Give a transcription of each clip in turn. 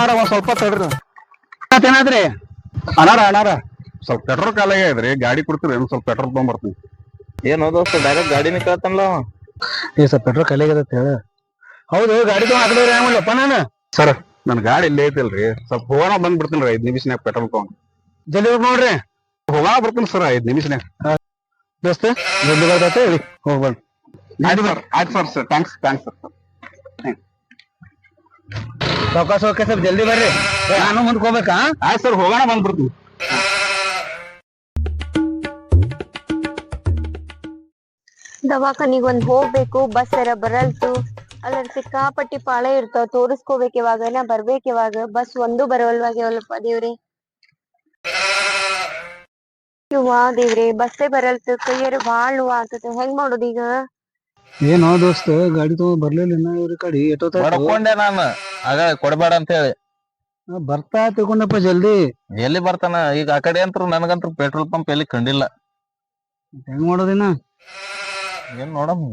ಅಣ್ಣಾರ ಒಂದ್ ಸ್ವಲ್ಪ ತಡ್ರಿ. ಮತ್ತೇನಾದ್ರಿ? ಅನಾರ ಅನಾರ ಸ್ವಲ್ಪ ಪೆಟ್ರೋಲ್ ಕಾಲ ಇದ್ರಿ ಗಾಡಿ ಕೊಡ್ತೀರಿ ಏನ್ ಸ್ವಲ್ಪ ಪೆಟ್ರೋಲ್ ತಗೊಂಡ್ಬರ್ತೀನಿ ಏನ್ ದೋಸ್ತ ಡೈರೆಕ್ಟ್ ಗಾಡಿನ ಕೇಳ್ತಾನಲ್ಲ ಅವ. ಏ ಸ್ವಲ್ಪ ಪೆಟ್ರೋಲ್ ಆಗ್ಯದ ಅಂತ ಹೇಳ. ಹೌದು ಗಾಡಿ ತಗೊಂಡ್ ಹಾಕಿದ್ರೆ ಏನ್ ಮಾಡ್ಲಪ್ಪ ನಾನು? ಸರ್ ನನ್ ಗಾಡಿ ಇಲ್ಲೇ ಐತಿಲ್ರಿ. ಸ್ವಲ್ಪ ಹೋಗೋಣ ಬಂದ್ಬಿಡ್ತೀನಿ ರೀ ಐದ್ ನಿಮಿಷನ್ಯಾಗ ಪೆಟ್ರೋಲ್ ತಗೊಂಡ್. ಜಲ್ದಿ ಹೋಗ್ ನೋಡ್ರಿ. ಹೋಗೋಣ ಬರ್ತೀನಿ ಸರ್ ಐದ್ ನಿಮಿಷನ್ಯಾಗ. ದೋಸ್ತ ಜಲ್ದಿ ಬರ್ತೈತೆ ಹೋಗ್ಬಂದ್ ಆಯ್ತು ಸರ್ ಆಯ್ತು sir sir. Thanks thanks sir. ಸಾವಕಾಶ ಓಕೆ ಸರ್ ಜಲ್ದಿ ಬರ್ರಿ. ನಾನು ಮುಂದಕ್ಕೆ ಹೋಗ್ಬೇಕಾ? ಆಯ್ತು ಸರ್ ಹೋಗೋಣ ಬಂದ್ಬಿಡ್ತೀನಿ ದವಾಖಾನಿಗ್ ಒಂದ್ ಹೋಗ್ಬೇಕು ಬಸ್ ಎರ ಬರಲ್ತು. ಅಲ್ಲ ಸಿಕ್ಕಾಪಟ್ಟಿ ಪಾಳೆ ಇರ್ತಾವ ತೋರಿಸ್ಕೋಬೇಕ್ ಇವಾಗ ನಾ ಬರ್ಬೇಕು ಇವಾಗ. ಬಸ್ ಒಂದು ಬರವಲ್ವಾಗ್ಯಾವಲ್ಲಪ್ಪ ದೇವ್ರಿ? ಇವ್ವಾ ದೇವ್ರಿ ಬಸ್ಸೇ ಬರಲ್ತು ಕೈಯರು ಬಾಳ್ ನೋವು ಆಗ್ತದೆ ಹೆಂಗ್ ಮಾಡೋದ್ ಈಗ? ಏನೋ ದೋಸ್ತ ಗಾಡಿ ತಗೊಂಡ್ ಬರ್ಲಿಲ್ಲ ಇನ್ನ ಇವ್ರ ಕಡೆ ಎಷ್ಟೊತ್ತ ಬಡ್ಕೊಂಡೆ ನಾನು. ಆಗ ಕೊಡಬೇಡ ಅಂತ ಹೇಳಿ ಬರ್ತಾ ತಿಳ್ಕೊಂಡಪ್ಪ ಜಲ್ದಿ. ಎಲ್ಲಿ ಬರ್ತಾನ? ಈಗ ಆ ಕಡೆ ಅಂತೂ ನನಗಂತೂ ಪೆಟ್ರೋಲ್ ಪಂಪ್ ಎಲ್ಲಿ ಕಂಡಿಲ್ಲ. ಹೆಂಗ್ ಮಾಡೋದಿನ ಏನ್ ನೋಡಮ್.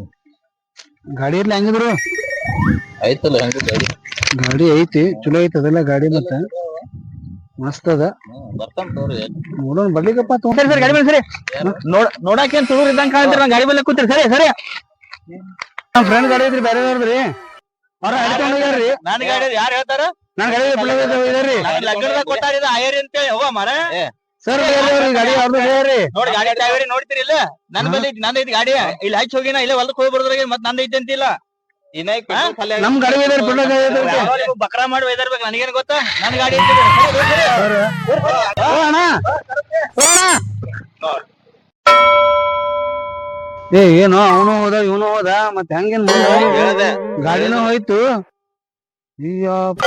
ಗಾಡಿ ಇರ್ಲಿ ಹೆಂಗಿದ್ರು? ಐತಲ್ಲ ಹೆಂಗ ಗಾಡಿ? ಗಾಡಿ ಐತಿ ಚಲೋ ಐತಿ ಅದೆಲ್ಲ ಗಾಡಿ ಮತ್ತ. ಮಸ್ತ್ ಅದ. ಬರ್ತಾನ ತೋರಿ ನೋಡೋಣ ಬರ್ಲಿಕ್ಕಪ್ಪ ಸರಿ ಸರಿ ಗಾಡಿ ಮೇಲೆ ಸರಿ. ನೋಡ ನೋಡಾಕೇನ್ ತುಳುರ್ ಇದ್ದಂಗ ಕಾಣ್ತೀರ ನಾ ಗಾಡಿ ಮೇಲೆ ಕೂತಿರಿ. ಸರಿ ಸರಿ. ನಮ್ ಫ್ರೆಂಡ್ ಗಾಡಿ ಐತ್ರಿ ಬೇರೆ ಅವ್ರದ್ರಿ ಅವ್ರ ಹೋಗ್ಯಾರ್ರಿ. ನನ್ ಗಾಡಿ ಯಾರು ಹೇಳ್ತಾರ? ನನ್ ಗಾಡಿ ಇದಾರ್ರಿ ಲಗ್ನದಾಗ ಕೊಟ್ಟಾರಿದ ಆಯರಿ ಅಂತ ಹೇಳಿ ಹೋಗ ಮರ ಸರ್ ಗಾಡಿ ಅವ್ರದ್ದು ಹೇಳ್ರಿ ನೋಡಿ ಗಾಡಿ ಡ್ರೈವರಿ ನೋಡ್ತೀರಿ ಇಲ್ಲ? ನನ್ ಬಲ್ಲಿ ನಂದ್ ಐತಿ ಗಾಡಿ. ಇಲ್ಲಿ ಹಚ್ಚಿ ಹೋಗಿನ ಇಲ್ಲ ಹೊಲಕ್ ಹೋಗಿ ಬರೋದ್ರಾಗ ಮತ್ ನಂದ್ ಐತಿ ಅಂತಿಲ್ಲ. ನಮ್ ಗಾಡಿ ಐತ್ರಿ ಬಕ್ರಾ ಮಾಡಿ ಒಯ್ದಿರ್ಬೇಕು ನನಗೇನ್ ಗೊತ್ತಾ? ನನ್ ಗಾಡಿ ಐತಿ. ಓ ಅಣ್ಣ. ಓ ಅಣ್ಣ. ಏ ಏನೋ ಅವನು ಹೋದ ಇವನು ಹೋದ ಮತ್ತೆ ಹಂಗೇನ್ ಹೇಳ್ದೆ. ಗಾಡಿನೂ ಹೋಯ್ತು. ಅಯ್ಯಪ್ಪ.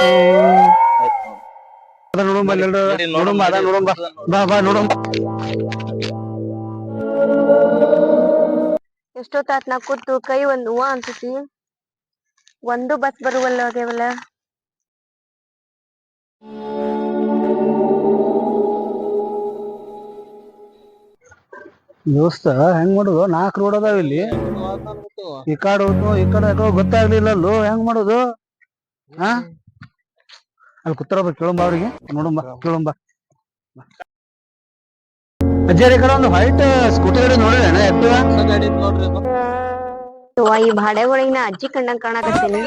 ಅದ ನೋಡುಂಬ ಅಲ್ಲಿ ಎಲ್ರು ನಡಿ, ನೋಡುಂಬ ಅದ ನೋಡುಂಬ ಬಾ ಬಾ ನೋಡುಂಬ ಎಷ್ಟೊತ್ತಾತ್ ನಾ ಕೂತು ಕೈ ಒಂದು ಹೂವ ಅನ್ಸತಿ ಒಂದು ಬಸ್ ಬರುವಲ್ಲ ಆಗ್ಯಾವಲ್ಲ ದೋಸ್ತ ಹೆಂಗ್ ಮಾಡುದು? ನಾಲ್ಕು ರೋಡ್ ಅದಾವ ಇಲ್ಲಿ. ಈ ಕಡೆ ಹೋದ್ನು ಈ ಕಡೆ ಯಾಕೋ ಗೊತ್ತಾಗ್ಲಿಲ್ಲ ಅಲ್ಲೋ ಹೆಂಗ್ ಮಾಡುದು? ಹಾ? ಅಲ್ಲಿ ಬ ಕೇಳಂಬ ಅವ್ರಿಗೆ. ನೋಡುಂಬ ಕೇಳಂಬ. ಅಜ್ಜಾರಿ ಕಡೆ ಒಂದು ವೈಟ್ ಸ್ಕೂಟಿ ಗಾಡಿ ಅಣ್ಣ ಎತ್ತುವ? ನೋಡ್ರಿ. ಯವ್ವ, ಈ ಭಾಡೆ ಒಳಗಿನ ಅಜ್ಜಿ ಕಂಡಂಗ್ ಕಾಣಕತ್ತೀನಿ.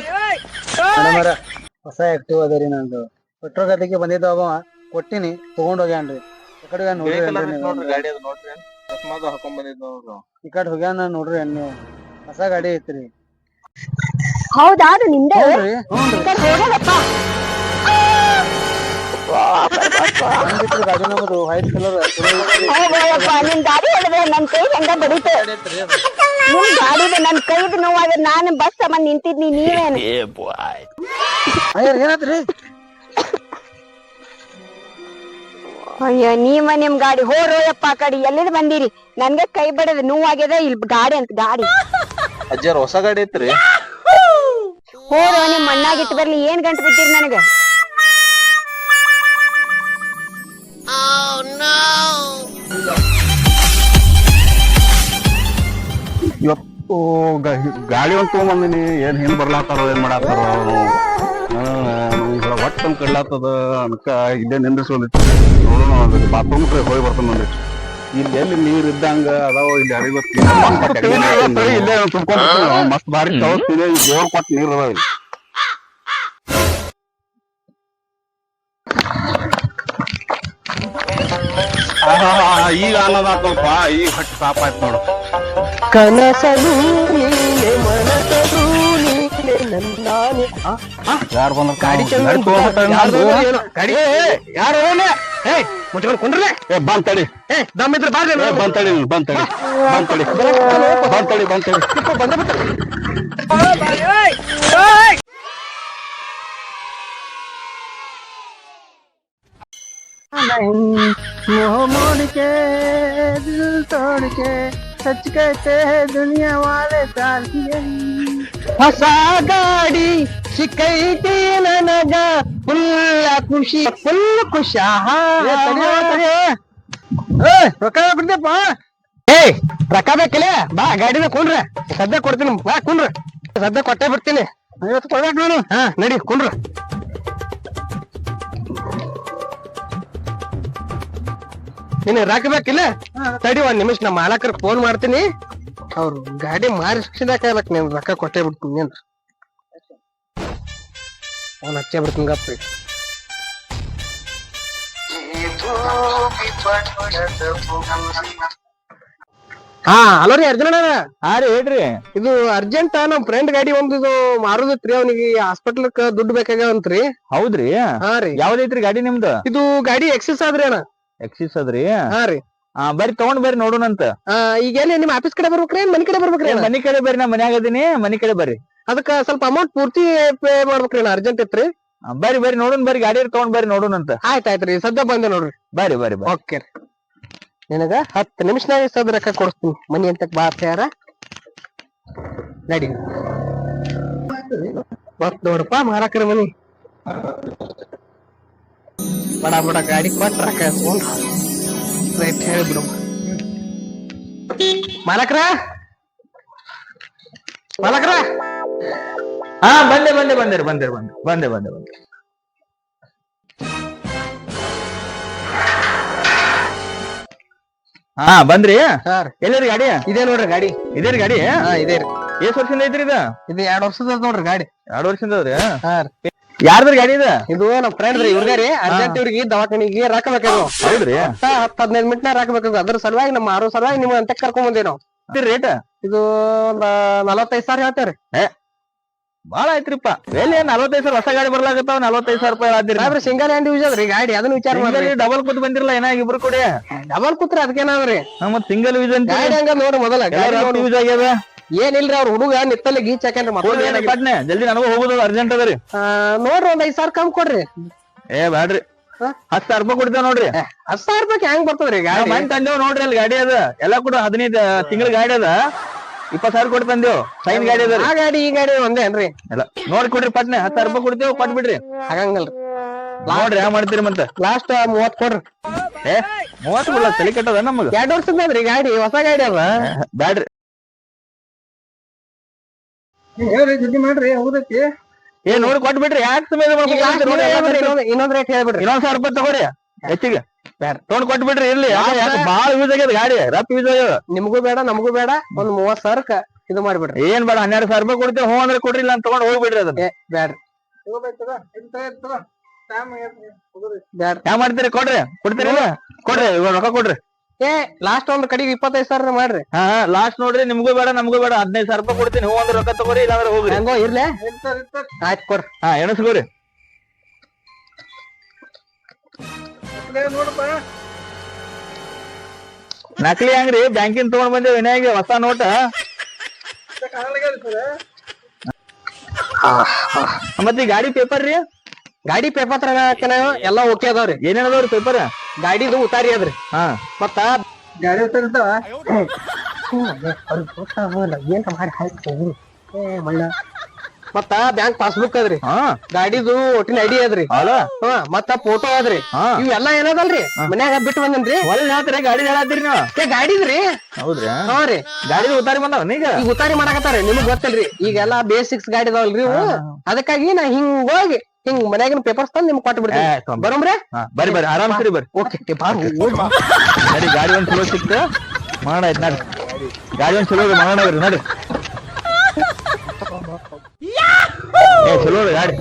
ಹೊಸ ಆಕ್ಟಿವ್ ಅದರಿ ರೀ ನಂದು. ಪೆಟ್ರೋಲ್ ಗದ್ದೆಗೆ ಬಂದಿದ್ದ ಅವ. ಕೊಟ್ಟಿನಿ ತಗೊಂಡೋಗ್ಯಾನ್ರಿ ಈ ಕಡೆ? ನೋಡ್ರಿ ಗಾಡಿ ಅದು ನೋಡ್ರಿ. ಚಸ್ಮಾದು ಹಾಕೊಂಡ್ ಬಂದಿದ್ ನೋಡ್ರು ಅವ. ಈ ಕಡೆ ಹೋಗ್ಯಾನ ನೋಡ್ರಿ ಹೊಸ ಗಾಡಿ ಐತ್ರಿ. ಹೌದಾ? ಅದು ನಿಮ್ದೆ ಹ್ಞೂನ್ರಿ ಗಾಡಿ ವೈಟ್ ಕಲರ್ ನಿನ್ ಗಾಡಿ ಹೊಡೆದ್ರೆ ನನ್ ಕೈ ಹೆಂಗ ಬಡಿತ? ಗಾಡಿ ಐತ್ರಿ ಅದು. ನಿಮ್ ಗಾಡಿದ ನನ್ ಕೈದ್ ನೋವಾಗ ನಾನು ಬಸ್ ಸಂಬಂಧ ನಿಂತಿದ್ನಿ ನೀವೇನು? ಏನಾತ್ರಿ? ಅಯ್ಯ ನೀವ ನಿಮ್ ಗಾಡಿ ಹೋರೋಯಪ್ಪ ಆ ಕಡೆ. ಎಲ್ಲಿಂದ ಬಂದಿರಿ? ನನ್ಗೆ ಕೈ ಬಡದ ನೋವಾಗ್ಯದ ಇಲ್ಲಿ ಗಾಡಿ ಅಂತ ಗಾಡಿ. ಅಜ್ಜಾರ ಹೊಸ ಗಾಡಿ ಐತ್ರಿ. ಹೋರೋ ನಿಮ್ ಮಣ್ಣಾಗಿಟ್ಟು ಬರ್ಲಿ. ಏನ್ ಗಂಟು ಬಿದ್ದೀರಿ ನನಗೆ? ಇವತ್ತು ಗಾಡಿ ಒಂದು ತಗೊಂಬಂದಿನಿ. ಏನ್ ಹಿಂದ್ ಬರ್ಲಾತಾರ ಏನ್ ಮಾಡಾತಾರ ಅವ್ರು. ಒಟ್ಟು ಕಡ್ಲಾತದ ಅನ್ಕ ಇಲ್ಲೇ ನಿಂದ್ರಿಸೋದಿತ್ತು ನೋಡೋಣ ಬಾತ್ರೂಮ್ ಕಡೆ ಹೋಗಿ ಬರ್ತಾನೆ ನೋಡಿ ಇಲ್ಲಿ ಎಲ್ಲಿ ನೀರ್ ಇದ್ದಂಗ ಅದಾವ ಇಲ್ಲಿ ಅರಿವತ್ತು ಇಲ್ಲೇ ತುಂಬ್ಕೊಂಡು ಮಸ್ತ್ ಭಾರಿ ತಗೋತೀನಿ ದೇವ್ರ ಕೊಟ್ಟು ನೀರ್ ಅದಾವ ಇಲ್ಲಿ. ಈಗ ಅನ್ನದಾತಪ್ಪ ಈಗ ಹೊಟ್ಟೆ ಸಾಪ್ ಆಯ್ತು ನೋಡು. ಕನಸಲು ಯಾರು ಬಂದ್ರ ಗಾಡಿ? ಗಾಡಿ ಯಾರು? ಏ ಮುಚ್ಕೊಂಡು ಕುಂಡ್ರಲೆ ಏ ಬಂದ್ ತಡಿ ಏ ದಮ್ಮಿದ್ರೆ ಬಾರ್ಲಿ ಏ ಬಂದ್ ತಡಿ ನೀನು, ಬಂದ್ ತಡಿ ಬಂದ್ ತಡಿ ಬಂದ್ ತಡಿ ಬಂದ್ ತಡಿ मोह मोड़ के दिल तोड़ के सच कहते हैं दुनिया वाले तार ಹೊಸ ಗಾಡಿ ಸಿಕ್ಕೈತಿ ನನಗ ಫುಲ್ ಖುಷಿ ಫುಲ್ ಖುಷಿ ರೊಕ್ಕ ಬಿಡ್ದಪ್ಪ ಏಯ್ ರೊಕ್ಕ ಬೇಕಿಲ್ಲ ಬಾ ಗಾಡಿನ ಕುಂಡ್ರ. ಸದ್ಯ ಕೊಡ್ತೀನಿ ಬಾ ಕುಂಡ್ರ. ಸದ್ಯ ಕೊಟ್ಟೆ ಬಿಡ್ತೀನಿ. ಇವತ್ತು ಕೊಡ್ಬೇಕು ನಾನು ಹಾ ನಡಿ ಕುಂಡ್ರ. ನೀನು ರೊಕ್ಕ ಬೇಕಿಲ್ಲ ತಡಿ ಒಂದ್ ನಿಮಿಷ ನಮ್ಮ ಮಾಲಕರು ಫೋನ್ ಮಾಡ್ತೀನಿ. ಅವ್ರು ಗಾಡಿ ಮಾರಿಸಿದಾಕ ನಿನ್ ರೊಕ್ಕ ಕೊಟ್ಟೆ ಬಿಡ್ತೀನಿ ಅಂದ್ರೆ ಅವ್ನ್ ಹಚ್ಚೇ ಬಿಡ್ತೀನಿ ಗಪ್ಪ ಹಾ ಹಲೋ ರೀ ಅರ್ಜುನ ಹಾ ರೀ ಹೇಳ್ರಿ. ಇದು ಅರ್ಜೆಂಟ್ ನಮ್ ಫ್ರೆಂಡ್ ಗಾಡಿ ಒಂದು ಇದು ಮಾರುದೈತ್ರಿ ಅವನಿಗೆ ಹಾಸ್ಪಿಟಲ್ ದುಡ್ಡು ಬೇಕಾಗ್ಯಾವಂತ್ರಿ ಹೌದ್ರಿ? ಹಾ ರೀ. ಯಾವ್ದೈತ್ರಿ ಗಾಡಿ ನಿಮ್ದು? ಇದು ಗಾಡಿ ಎಕ್ಸಸ್ ಆದ್ರಿ ಅಣ್ಣ. ಎಕ್ಸಿಸ್ ಅದ್ರಿ? ಹಾ ರೀ. ಹಾ ಬರ್ರಿ ತಗೊಂಡ್ ಬರ್ರಿ ನೋಡೋಣಂತ. ಆ, ಈಗ ಎಲ್ಲಿ ನಿಮ್ ಆಫೀಸ್ ಕಡೆ ಬರ್ಬೇಕ್ರಿ ಏನ್ ಮನಿ ಕಡೆ ಬರ್ಬೇಕ್ರಿ ಮನಿ ಕಡೆ ಬರ್ರಿ ನಾ ಮನ್ಯಾಗ ಅದೀನಿ. ಮನಿ ಕಡೆ ಬರ್ರಿ. ಅದಕ್ಕ ಸ್ವಲ್ಪ ಅಮೌಂಟ್ ಪೂರ್ತಿ ಪೇ ಮಾಡ್ಬೇಕ್ರಿ ನಾ ಅರ್ಜೆಂಟ್ ಇತ್ರಿ ಬರ್ರಿ ಬರ್ರಿ ನೋಡೋಣ ಬರ್ರಿ ಗಾಡಿ ತಗೊಂಡ್ ಬರ್ರಿ ನೋಡೋಣಂತ ಆಯ್ತ್ ಆಯ್ತ್ರಿ ಸದ್ಯ ಬಂದೆ ನೋಡ್ರಿ. ಬರ್ರಿ ಬರ್ರಿ ಬರ್ರಿ. ಓಕೆ ರೀ. ನಿನಗ ಹತ್ತು ನಿಮಿಷನಾಗ ಸದ್ ರೊಕ್ಕ ಕೊಡಿಸ್ತೀನಿ ಮನಿ ಅಂತ ಬಾ ಯಾರ ನಡಿ. ಮತ್ ನೋಡಪ್ಪ ಮಾರಾಕ್ರಿ ಮನಿ. ಬಡ ಬಡ ಗಾಡಿ ಕೊಟ್ಟ ರೊಕ್ಕ ಎಸ್ಕೊಂಡ್ ರೈಟ್ ಹೇಳ್ಬಿಡು ಮಾಲಕ್ರ ಮಾಲಕ್ರ ಹಾ ಬಂದೆ ಬಂದೆ ಬಂದೆ ಬಂದೆ ಬಂದೆ ಬಂದೆ ಬಂದೆ ಬಂದೆ. ಹಾ ಬಂದ್ರಿ? ಹಾ ರೀ. ಎಲ್ಲರಿ ಗಾಡಿ? ಇದೇ ನೋಡ್ರಿ ಗಾಡಿ. ಇದೇರಿ ಗಾಡಿ? ಹಾ ಇದೇ ರೀ. ಎಷ್ಟ್ ವರ್ಷದಿಂದ ಐತ್ರಿ ಇದ? ಇದು ಎರಡ್ ವರ್ಷದ ನೋಡ್ರಿ ಗಾಡಿ. ಎರಡ್ ವರ್ಷದಿಂದ ಅದ್ರಿ? ಹಾ ರೀ. ಯಾರ್ದ್ರಿ ಗಾಡಿ ಇದ? ಇದು ನಮ್ ಫ್ರೆಂಡ್ ರೀ ಇವ್ರದೇ ರೀ. ಅರ್ಜೆಂಟ್ ಇವ್ರಿಗೆ ದವಾಖಾನಿಗೆ ರೊಕ್ಕ ಬೇಕಾಗ್ಯಾವ ಹೌದ್ರಿ? ಹತ್ತ ಹತ್ತ್ ಹದಿನೈದು ಮಿನಿಟ್ ರೊಕ್ಕ ಬೇಕಾಗ್ಯಾವ ಅದ್ರ ಸಲುವಾಗಿ ನಮ್ಮ ಆರು ಸಲುವಾಗಿ ನಿಮ್ಗೆ ಅಂತ ಕರ್ಕೊಂಡ್ ಬಂದೇವ್ ನಾವು. ರೇಟ್? ಇದು ಒಂದ್ ನಲವತ್ತೈದು ಸಾವಿರ ಹೇಳ್ತೇವ್ರಿ. ಬಾಳ ಐತ್ರಿಪ್ಪ ಎಲ್ಲಿ ನಲವತ್ತೈದು ಸಾವಿರ ಹೊಸ ಗಾಡಿ ಬರ್ಲಾಗತ್ತಾವ ನಲವತ್ತೈದು ಸಾವಿರ ರೂಪಾಯಿ ಆದಿರಿ. ಸಾಹೇಬ್ರ ಸಿಂಗಲ್ ಹ್ಯಾಂಡ್ ಯೂಸ್ ಅದ್ರಿ ಗಾಡಿ ಅದನ್ನ ವಿಚಾರ ಮಾಡಿ ಡಬಲ್ ಕೂತ್ ಬಂದಿರಲ್ಲ ಏನಾಗ ಇಬ್ರು ಕೊಡಿ? ಡಬಲ್ ಕುತ್ರ ಅದಕ್ಕೇನಾದ್ರಿ ನಮ್ಮ ಸಿಂಗಲ್ ಯೂಸ್ ಅಂತ ಗಾಡಿ ಹಂಗ ನೋಡ್ರಿ ಮೊದಲ ಗಾಡಿ ಯೂಸ್ ಆಗ್ಯದ? ಏನಿಲ್ರಿ ಅವ್ರ ಹುಡುಗ ನಿತ್ತಲ್ಲಿ ಗೀಚ್ ಹಾಕ್ಯಾನ್ರಿ ಹೋಗ್ರಿ ಪಟ್ನೆ ಜಲ್ದಿ ನನಗೂ ಹೋಗುದು ಅರ್ಜೆಂಟ್ ಅದರಿ ನೋಡ್ರಿ ಒಂದ್ ಐದ್ ಸಾವಿರ ಕಮ್ ಕೊಡ್ರಿ. ಏ ಬ್ಯಾಡ್ರಿ? ಹತ್ತು ಸಾವಿರ ರೂಪಾಯಿ ಕೊಡ್ತೇವ್ ನೋಡ್ರಿ. ಹತ್ತು ಸಾವಿರ ರೂಪಾಯಿ ಹೆಂಗ್ ಬರ್ತದ್ರಿ ಗಾಡಿ? ಮನ್ ತಂದೇವ್ ನೋಡ್ರಿ ಅಲ್ಲಿ ಗಾಡಿ ಅದ. ಎಲ್ಲಾ ಕೂಡ ಹದಿನೈದು ತಿಂಗಳ ಗಾಡಿ ಅದ. ಇಪ್ಪತ್ ಸಾವಿರ ಕೊಟ್ಟು ತಂದೇವ್ ಸೈನ್ ಗಾಡಿ ಅದ ಆ ಗಾಡಿ ಈ ಗಾಡಿ ಒಂದೇ ಏನ್ರಿ? ಎಲ್ಲ ನೋಡಿ ಕೊಡ್ರಿ ಪಟ್ನೆ ಹತ್ತು ಸಾವಿರ ರೂಪಾಯಿ ಕೊಡ್ತೇವೆ ಕೊಟ್ ಬಿಡ್ರಿ ಹಾಗಂಗಲ್ರಿ ನೋಡ್ರಿ ಹ್ಯಾಂಗ ಮಾಡ್ತೀರಿ ಮತ್ತ? ಲಾಸ್ಟ್ ಮೂವತ್ ಕೊಡ್ರಿ. ಏ ಮೂವತ್ತು ಬಿಡ್ಲ ತಲೆ ಕೆಟ್ಟದ ನಮಗ? ಎರಡ್ ವರ್ಷದ ಗಾಡಿ ಹೊಸ ಗಾಡಿ ಅಲ್ಲ ಬ್ಯಾಡ್ರಿ. ಹೇಳ್ರಿ ಜಲ್ದಿ ಮಾಡ್ರಿ ಹೌದೈತಿ. ಏ ನೋಡಿ ಕೊಟ್ ಬಿಡ್ರಿ ಯಾಕೆ ಸಮಯ ಇನ್ನೊಂದ್- ರೇಟ್ ಹೇಳ್ಬಿಡ್ರಿ. ಇನ್ನೊಂದ್ ಸಾವಿರ ರೂಪಾಯಿ ತಗೋರಿ ಹೆಚ್ಚಿಗೆ. ತೊಗೊಂಡ್ ಕೊಟ್ಟು ಬಿಡ್ರಿ ಇರ್ಲಿ? ಬಾಳ ಯೂಸ್ ಆಗ್ಯದ ಗಾಡಿ. ರಫ್ ಯೂಸ್ ಆಗ್ಯದ. ನಿಮ್ಗೂ ಬೇಡ ನಮಗೂ ಬೇಡ. ಒಂದ್ ಮೂವತ್ ಸಾವಿರಕ್ಕ ಇದು ಮಾಡ್ಬಿಡ್ರಿ. ಏನ್ ಬೇಡ ಹನ್ನೆರಡು ಸಾವಿರ ರೂಪಾಯಿ ಕೊಡ್ತೇವೆ. ಹ್ಞೂ ಅಂದ್ರೆ ಕೊಡ್ರಿ ಇಲ್ಲ ಅಂತ ತಗೊಂಡ್ ಹೋಗ್ಬಿಡ್ರಿ ಅದನ್ನ. ಬೇಡ್ರಿ ಬ್ಯಾಡ್ರಿ ಮಾಡ್ತೀರಿ? ಕೊಡ್ರಿ. ಕೊಡ್ತೀರಿ ಕೊಡ್ರಿ ಇವಾಗ ರೊಕ್ಕ ಕೊಡ್ರಿ. ಏ ಲಾಸ್ಟ್ ಒಂದ್ ಕಡೆಗೆ ಇಪ್ಪತ್ತೈದು ಸಾವಿರ ಮಾಡ್ರಿ. ಹಾ ಲಾಸ್ಟ್ ನೋಡ್ರಿ ನಿಮ್ಗೂ ಬೇಡ ನಮಗೂ ಬೇಡ. ಹದಿನೈದು ಸಾವಿರ ರೂಪಾಯಿ ಕೊಡ್ತೀನಿ. ಹ್ಞೂ ಅಂದ್ರೆ ರೊಕ್ಕ ತಗೋರಿ ಇಲ್ಲಾಂದ್ರೆ ಹೋಗ್ರಿ. ಹೆಂಗೋ ಇರ್ಲೇ? ಆಯ್ತು ಕೊಡ್ರಿ. ಹಾ ಎಣಸ್ಕೋರಿ. ನಕಲಿ ಅಂಗ್ರಿ ಬ್ಯಾಂಕಿನ ತಗೊಂಡ್ ಬಂದೇವ್ ವಿನಾಯಿಗೆ ಹೊಸ ನೋಟ ಮತ್ತೆ ಈ ಗಾಡಿ ಪೇಪರ್ ರೀ ಗಾಡಿ ಪೇಪರ್ ತರ ಕೆಲವು ಎಲ್ಲ ಓಕೆ ಅದಾವ್ರಿ ಏನೇನದವ್ರಿ ಪೇಪರ್ ಗಾಡಿದು ಉತಾರಿ ಅದ್ರಿ ಹಾ ಮತ್ತ ಗಾಡಿ ಉತ್ತಾರಿ ಇರ್ತಾವ ಏನ್ ಮಾಡಿ ಹಾಕಿ ಏ ಮಳ್ಳ ಮತ್ತ ಬ್ಯಾಂಕ್ ಪಾಸ್ಬುಕ್ ಅದ್ರಿ. ಹಾ. ಗಾಡಿದು ಒಟ್ಟಿನ ಐಡಿ ಅದ್ರಿ. ಅಲ್ಲ ಹಾ ಮತ್ತ ಫೋಟೋ ಅದ್ರಿ. ಹಾ. ಇವೆಲ್ಲಾ ಏನದಲ್ರಿ? ಮನ್ಯಾಗ ಬಿಟ್ಟು ಬಂದನ್ರಿ. ಹೊಲ ಹೇಳ್ತೀರಿ ಗಾಡಿ ಹೇಳತ್ತೀರಿ ನೀವು? ಏ ಗಾಡಿದ್ರಿ. ಹೌದ್ರಿ? ಹಾ ರೀ. ಗಾಡಿ ಉತ್ತಾರಿ ಬಂದವ ಈಗ ಈಗ ಉತ್ತಾರಿ ಮಾಡಕತ್ತಾರ ನಿಮಗ್ ಗೊತ್ತಲ್ರಿ. ಈಗೆಲ್ಲಾ ಬೇಸಿಕ್ಸ್ ಗಾಡಿ ಅದಾವಲ್ರಿ ಇವು. ಅದಕ್ಕಾಗಿ ನಾ ಹಿಂಗ್ ಹೋಗಿ ಹಿಂಗ್ ಮನ್ಯಾಗಿನ ಪೇಪರ್ಸ್ ತಂದ್ ನಿಮ್ಗೆ ಕೊಟ್ಟು ಬಿಡ್ತೀನಿ. ತೊಂಬ- ಬರೋಮ್ರೆ? ಹಾ, ಬರ್ರಿ ಬರ್ರಿ. ಆರಾಮ್ ಸರಿ ಬರ್ರಿ. ಓಕೆ ನಡಿ ಗಾಡಿ ಒಂದ್ ಚಲೋ ಸಿಕ್ತ. ಮಾಡೋಣ ಆಯ್ತು ನಡ್ರಿ ಗಾಡಿ ಒಂದ್ ಚಲೋ ಮಾಡೋಣ ನಡ್ರಿ ಏ ಚಲೋ ಗಾಡಿ.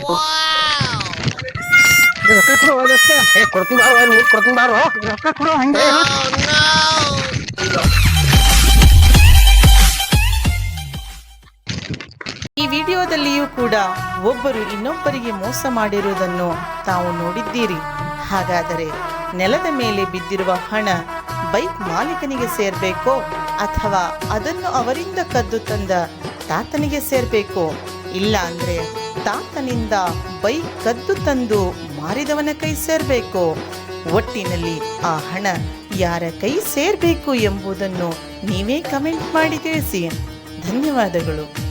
ರೊಕ್ಕ ಕೊಡು ಹೋದಷ್ಟೇ. ಏ ಕೊಡ್ತೀನಿ ಬಾರೋ ನೀವ್ ಕೊಡ್ತೀನಿ ಬಾರೋ ರೊಕ್ಕ ಕೊಡು ಹಂಗೆ. ಈ ವಿಡಿಯೋದಲ್ಲಿಯೂ ಕೂಡ ಒಬ್ಬರು ಇನ್ನೊಬ್ಬರಿಗೆ ಮೋಸ ಮಾಡಿರುವುದನ್ನು ತಾವು ನೋಡಿದ್ದೀರಿ. ಹಾಗಾದರೆ ನೆಲದ ಮೇಲೆ ಬಿದ್ದಿರುವ ಹಣ ಬೈಕ್ ಮಾಲೀಕನಿಗೆ ಸೇರ್ಬೇಕೋ ಅಥವಾ ಅದನ್ನು ಅವರಿಂದ ಕದ್ದು ತಂದ ತಾತನಿಗೆ ಸೇರ್ಬೇಕೋ? ಇಲ್ಲ ಅಂದ್ರೆ ತಾತನಿಂದ ಬೈಕ್ ಕದ್ದು ತಂದು ಮಾರಿದವನ ಕೈ ಸೇರಬೇಕು. ಒಟ್ಟಿನಲ್ಲಿ ಆ ಹಣ ಯಾರ ಕೈ ಸೇರ್ಬೇಕು ಎಂಬುದನ್ನು ನೀವೇ ಕಮೆಂಟ್ ಮಾಡಿ ತಿಳಿಸಿ. ಧನ್ಯವಾದಗಳು.